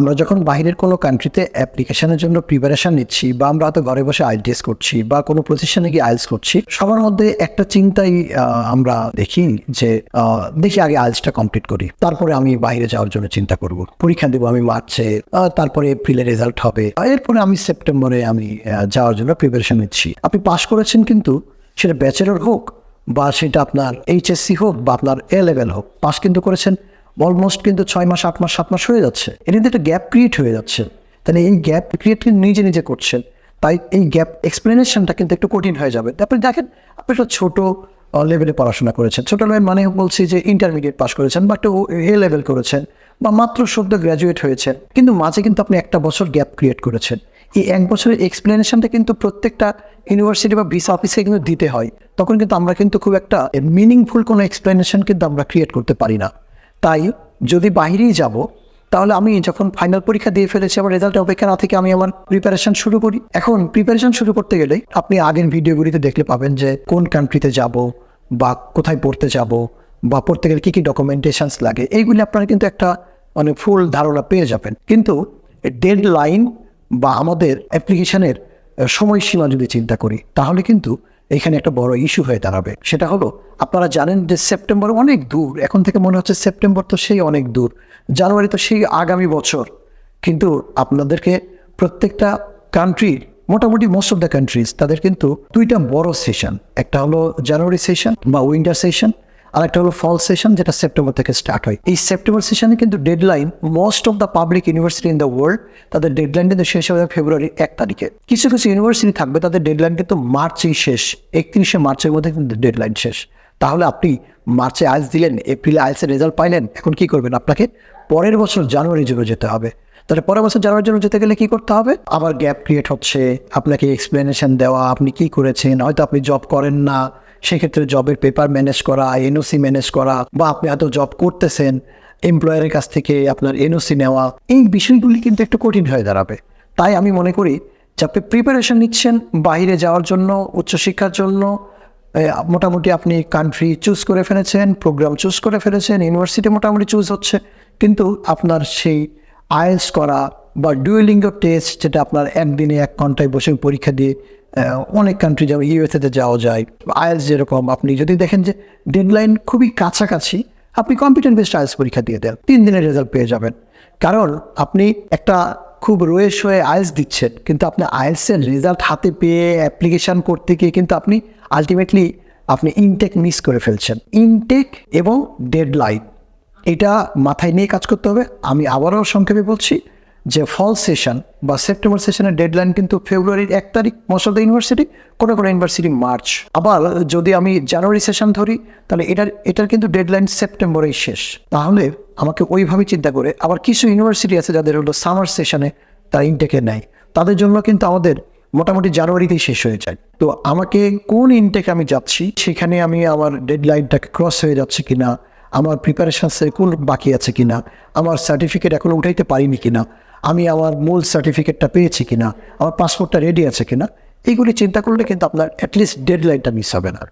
আমরা যখন বাইরের কোনো কান্ট্রিতে অ্যাপ্লিকেশনের জন্য প্রিপারেশন নিচ্ছি বা আমরা হয়তো ঘরে বসে আইএলটিএস করছি বা কোনো প্রতিষ্ঠানে গিয়ে আইলস করছি, সবার মধ্যে একটা চিন্তাই আমরা দেখি যে দেখি আগে আইলসটা কমপ্লিট করি, তারপরে আমি বাইরে যাওয়ার জন্য চিন্তা করব। পরীক্ষা দেবো আমি মার্চে তারপরে এপ্রিলে রেজাল্ট হবে এরপরে আমি সেপ্টেম্বরে আমি যাওয়ার জন্য প্রিপারেশন নিচ্ছি। আপনি পাশ করেছেন কিন্তু, সেটা ব্যাচেলর হোক বা সেটা আপনার এইচএসসি হোক বা আপনার এ লেভেল হোক পাস কিন্তু করেছেন। অলমোস্ট কিন্তু ছয় মাস, আট মাস, সাত মাস হয়ে যাচ্ছে। এর মধ্যে একটা গ্যাপ ক্রিয়েট হয়ে যাচ্ছে। তাহলে এই গ্যাপ ক্রিয়েট কিন্তু নিজে নিজে করছেন। তাই এই গ্যাপ এক্সপ্লেনেশনটা কিন্তু একটু কঠিন হয়ে যাবে। তারপরে দেখেন, আপনি একটা ছোটো লেভেলে পড়াশোনা করেছেন। ছোটো লেভেল মানে বলছি যে ইন্টারমিডিয়েট পাস করেছেন বা একটা এ লেভেল করেছেন বা মাত্র সদ্য গ্র্যাজুয়েট হয়েছেন। কিন্তু মাঝে কিন্তু আপনি একটা বছর গ্যাপ ক্রিয়েট করেছেন। এই এক বছরের এক্সপ্লেনেশনটা কিন্তু প্রত্যেকটা ইউনিভার্সিটি বা ভিসা অফিসে কিন্তু দিতে হয়। তখন কিন্তু আমরা কিন্তু খুব একটা মিনিংফুল কোনো এক্সপ্লেনেশন কিন্তু আমরা ক্রিয়েট করতে পারি না। তাই যদি বাইরেই যাব, তাহলে আমি যখন ফাইনাল পরীক্ষা দিয়ে ফেলেছি, আমার রেজাল্ট অপেক্ষা না থেকে আমি আমার প্রিপারেশন শুরু করি। এখন প্রিপারেশন শুরু করতে গেলে আপনি আগের ভিডিওগুলিতে দেখলে পাবেন যে কোন কান্ট্রিতে যাব বা কোথায় পড়তে যাব বা পড়তে গেলে কী কী ডকুমেন্টেশনস লাগে। এইগুলি আপনারা কিন্তু একটা মানে ফুল ধারণা পেয়ে যাবেন। কিন্তু ডেড লাইন বা আমাদের অ্যাপ্লিকেশনের সময়সীমা যদি চিন্তা করি, তাহলে কিন্তু এখানে একটা বড় ইস্যু হয়ে দাঁড়াবে। সেটা হলো, আপনারা জানেন যে সেপ্টেম্বর অনেক দূর, এখন থেকে মনে হচ্ছে সেপ্টেম্বর তো সেই অনেক দূর জানুয়ারি তো সেই আগামী বছর। কিন্তু আপনাদেরকে প্রত্যেকটা কান্ট্রির মোটামুটি মোস্ট অফ দ্য কান্ট্রিজ তাদের কিন্তু দুইটা বড় সেশন একটা হলো জানুয়ারি সেশন বা উইন্টার সেশন আর একটা হলো ফল সেশন যেটা সেপ্টেম্বর থেকে স্টার্ট হয়। এই সেপ্টেম্বর সেশনে কিন্তু deadline most of the public university in the world তাদের ডেডলাইন কিন্তু শেষ হবে ফেব্রুয়ারি এক তারিখে। কিছু কিছু ইউনিভার্সিটি থাকবে, তাদের ডেডলাইন কিন্তু মার্চেই শেষ। একত্রিশে মার্চের মধ্যে কিন্তু ডেডলাইন শেষ। তাহলে আপনি মার্চে আইলস দিলেন, এপ্রিলে আইলসের রেজাল্ট পাইলেন, এখন কি করবেন? আপনাকে পরের বছর জানুয়ারির জন্য যেতে হবে। তাহলে পরের বছর জানুয়ারির জন্য যেতে গেলে কি করতে হবে? আবার গ্যাপ ক্রিয়েট হচ্ছে, আপনাকে এক্সপ্লেনেশন দেওয়া, আপনি কি করেছেন? হয়তো আপনি জব করেন না। সেক্ষেত্রে জবের পেপার ম্যানেজ করা এনওসি ম্যানেজ করা বা আপনি হয়তো জব করতেছেন এমপ্লয়ারের কাছ থেকে আপনার এনওসি নেওয়া, এই বিষয়গুলি কিন্তু একটু কঠিন হয়ে দাঁড়াবে। তাই আমি মনে করি যে আপনি প্রিপারেশন নিচ্ছেন বাইরে যাওয়ার জন্য, উচ্চশিক্ষার জন্য মোটামুটি আপনি কান্ট্রি চুজ করে ফেলেছেন প্রোগ্রাম চুজ করে ফেলেছেন ইউনিভার্সিটি মোটামুটি চুজ হচ্ছে। কিন্তু আপনার সেই আইএলস করা বা ডুয়েলিঙ্গ টেস্ট যেটা আপনার একদিনে এক ঘন্টায় বসে পরীক্ষা দিয়ে অনেক কান্ট্রি যেমন ইউএসএতে যাওয়া যায় আইএলস যেরকম, আপনি যদি দেখেন যে ডেডলাইন খুবই কাছাকাছি, আপনি কম্পিউটার বেসড আইএলস পরীক্ষা দিয়ে দেন, তিন দিনের রেজাল্ট পেয়ে যাবেন। কারণ আপনি একটা খুব রয়েস হয়ে আইএলস দিচ্ছেন, কিন্তু আপনি আইএলসের রেজাল্ট হাতে পেয়ে অ্যাপ্লিকেশান করতে গিয়ে কিন্তু আপনি আলটিমেটলি আপনি ইনটেক মিস করে ফেলছেন। ইনটেক এবং ডেডলাইন এটা মাথায় নিয়ে কাজ করতে হবে। আমি আবারও সংক্ষেপে বলছি যে ফল সেশন বা সেপ্টেম্বর সেশনের ডেডলাইন কিন্তু ফেব্রুয়ারির এক তারিখ মোস্ট অফ দ্য ইউনিভার্সিটি কোনো কোনো ইউনিভার্সিটি মার্চ আবার যদি আমি জানুয়ারি সেশন ধরি, তাহলে এটার এটার কিন্তু ডেডলাইন সেপ্টেম্বরেই শেষ। তাহলে আমাকে ওইভাবে চিন্তা করে আবার কিছু ইউনিভার্সিটি আছে যাদের হলো সামার সেশনে তারা ইনটেকে নেয়। তাদের জন্য কিন্তু আমাদের মোটামুটি জানুয়ারিতেই শেষ হয়ে যায়। তো আমাকে কোন ইনটেক আমি যাচ্ছি, সেখানে আমি আমার ডেডলাইনটাকে ক্রস হয়ে যাচ্ছে কিনা, আমার প্রিপারেশন কোন বাকি আছে কিনা, আমার সার্টিফিকেট এখনও উঠাইতে পারিনি কিনা আমি আমার মূল সার্টিফিকেটটা পেয়েছি কিনা? আমার পাসপোর্টটা রেডি আছে কিনা? এইগুলি চিন্তা করলে কিন্তু আপনার অ্যাটলিস্ট ডেডলাইনটা মিস হবে না।